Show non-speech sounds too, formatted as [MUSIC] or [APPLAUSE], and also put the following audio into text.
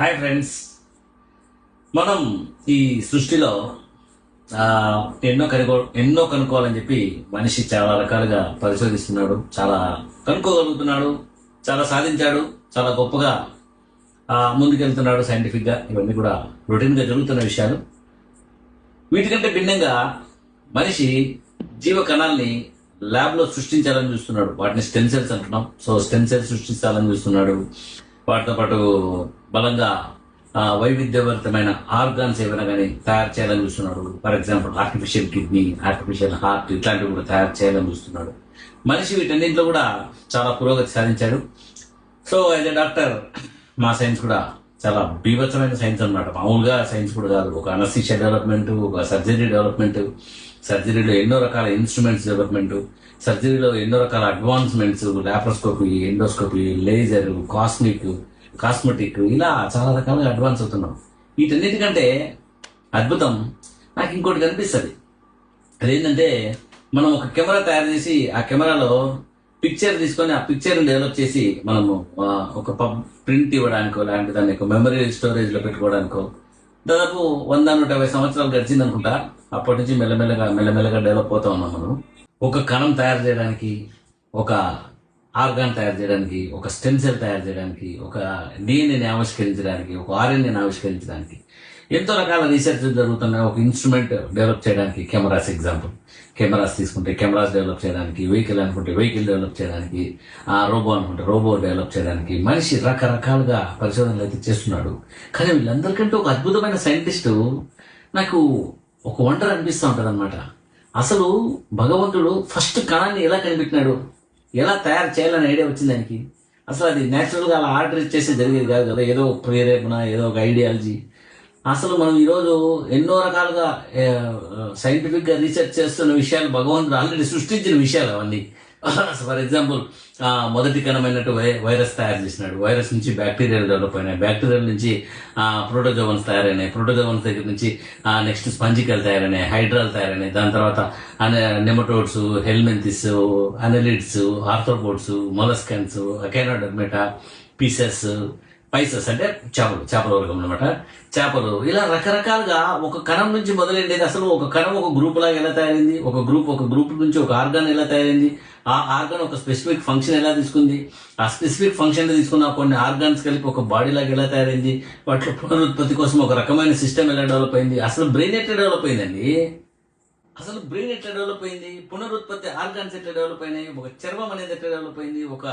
Hi friends మనం ఈ సృష్టిలో ఎన్నో కనుకో ఎన్నో కనుక్కోవాలని చెప్పి మనిషి చాలా రకాలుగా పరిశోధిస్తున్నాడు చాలా కనుక్కోగలుగుతున్నాడు చాలా సాధించాడు చాలా గొప్పగా ముందుకెళ్తున్నాడు సైంటిఫిక్గా. ఇవన్నీ కూడా రొటీన్గా జరుగుతున్న విషయాలు. వీటికంటే భిన్నంగా మనిషి జీవ కణాల్ని ల్యాబ్లో సృష్టించాలని చూస్తున్నాడు. వాటిని స్టెమ్ సెల్స్ అంటున్నాం. సో స్టెమ్ సెల్స్ సృష్టించాలని చూస్తున్నాడు. వాటితో పాటు బలంగా ఆ, వైవిధ్యభరితమైన ఆర్గాన్స్ ఏమైనా కానీ తయారు చేయాలని చూస్తున్నాడు. For example artificial kidney artificial heart ఇట్లాంటివి కూడా తయారు చేయాలని చూస్తున్నాడు. మనిషి వీటన్నింటిలో కూడా చాలా పురోగతి సాధించాడు. సో యాజ్ ఎ డాక్టర్ మా సైన్స్ కూడా చాలా బీభత్సమైన సైన్స్ అన్నమాట. మామూలుగా సైన్స్ కూడా కాదు. ఒక అనస్థిషియా డెవలప్మెంట్ ఒక సర్జరీ డెవలప్మెంట్ సర్జరీలో ఎన్నో రకాల ఇన్స్ట్రుమెంట్స్ డెవలప్మెంట్ సర్జరీలో ఎన్నో రకాల advancements laparoscopy endoscopy laser cosmic cosmetic ఇలా చాలా రకాలుగా అడ్వాన్స్ అవుతున్నాం. వీటన్నిటికంటే అద్భుతం నాకు ఇంకోటి కనిపిస్తుంది. అదేంటంటే మనం ఒక కెమెరా తయారు చేసి ఆ కెమెరాలో పిక్చర్ తీసుకొని ఆ పిక్చర్ డెవలప్ చేసి మనము ఒక ఒక ప్రింట్ ఇవ్వడానికో లాంటి దాన్ని మెమరీ స్టోరేజ్లో పెట్టుకోవడానికో దాదాపు వంద నూట యాభై సంవత్సరాలు గడిచింది అనుకుంటా. అప్పటి నుంచి మెల్లమెల్లగా మెల్లమెల్లగా డెవలప్ అవుతా ఉన్నాం మనం. ఒక కణం తయారు చేయడానికి ఒక ఆర్గాన్ తయారు చేయడానికి ఒక స్టెమ్ సెల్ తయారు చేయడానికి ఒక డిఎన్ఏని ఆవిష్కరించడానికి ఒక ఆర్ఎన్ఏని ఆవిష్కరించడానికి ఎంతో రకాల రీసెర్చ్ జరుగుతున్నాయి. ఒక ఇన్స్ట్రుమెంట్ డెవలప్ చేయడానికి కెమెరాస్ ఎగ్జాంపుల్ కెమెరాస్ తీసుకుంటే కెమెరాస్ డెవలప్ చేయడానికి వెహికల్ అనుకుంటే వెహికల్ డెవలప్ చేయడానికి ఆ రోబో అనుకుంటే రోబో డెవలప్ చేయడానికి మనిషి రకరకాలుగా పరిశోధనలు అయితే చేస్తున్నాడు. కానీ వీళ్ళందరికంటే ఒక అద్భుతమైన సైంటిస్టు నాకు ఒక వండర్ అనిపిస్తూ ఉంటుంది అనమాట అసలు భగవంతుడు ఫస్ట్ కణాన్ని ఎలా కనిపెట్టినాడు? ఎలా తయారు చేయాలని ఐడియా వచ్చింది దానికి? అసలు అది న్యాచురల్గా అలా ఆర్డర్ ఇచ్చేసి జరిగేది కాదు కదా ఏదో ఒక ప్రేరేపణ ఏదో ఒక ఐడియాలజీ అసలు మనం ఈరోజు ఎన్నో రకాలుగా సైంటిఫిక్గా రీసెర్చ్ చేస్తున్న విషయాలు భగవంతుడు ఆల్రెడీ సృష్టించిన విషయాలు అవన్నీ. [LAUGHS] ఫర్ ఎగ్జాంపుల్ మొదటి కణమైనట్టు వై వైరస్ తయారు చేసినాడు. వైరస్ నుంచి బ్యాక్టీరియాలు డెవలప్ అయినాయి బ్యాక్టీరియాల నుంచి ప్రోటోజోవన్స్ తయారైనాయి. ప్రోటోజోవన్స్ దగ్గర నుంచి నెక్స్ట్ స్పంజికల్ తయారైనాయి హైడ్రాల్ తయారైనాయి. దాని తర్వాత nematodes helminthes annelids arthropods molluscans echinodermata pisces pisces అంటే చేపలు చేపల వర్గం అనమాట చేపలు. ఇలా రకరకాలుగా ఒక కణం నుంచి మొదలైండేది అసలు ఒక కణం ఒక గ్రూప్ లాగా ఎలా తయారైంది? ఒక గ్రూప్ ఒక గ్రూప్ నుంచి ఒక ఆర్గాన్ ఎలా తయారైంది? ఆ ఆర్గాన్ ఒక స్పెసిఫిక్ ఫంక్షన్ ఎలా తీసుకుంది? ఆ స్పెసిఫిక్ ఫంక్షన్ తీసుకున్న కొన్ని ఆర్గాన్స్ కలిపి ఒక బాడీ లాగా ఎలా తయారైంది? వాటిలో పునరుత్పత్తి కోసం ఒక రకమైన సిస్టమ్ ఎలా డెవలప్ అయింది? అసలు బ్రెయిన్ ఎట్లా డెవలప్ అయిందండి? అసలు బ్రెయిన్ ఎట్లా డెవలప్ అయింది? పునరుత్పత్తి ఆర్గాన్స్ ఎట్లా డెవలప్ అయినాయి? ఒక చర్మం అనేది ఎట్లా డెవలప్ అయింది? ఒక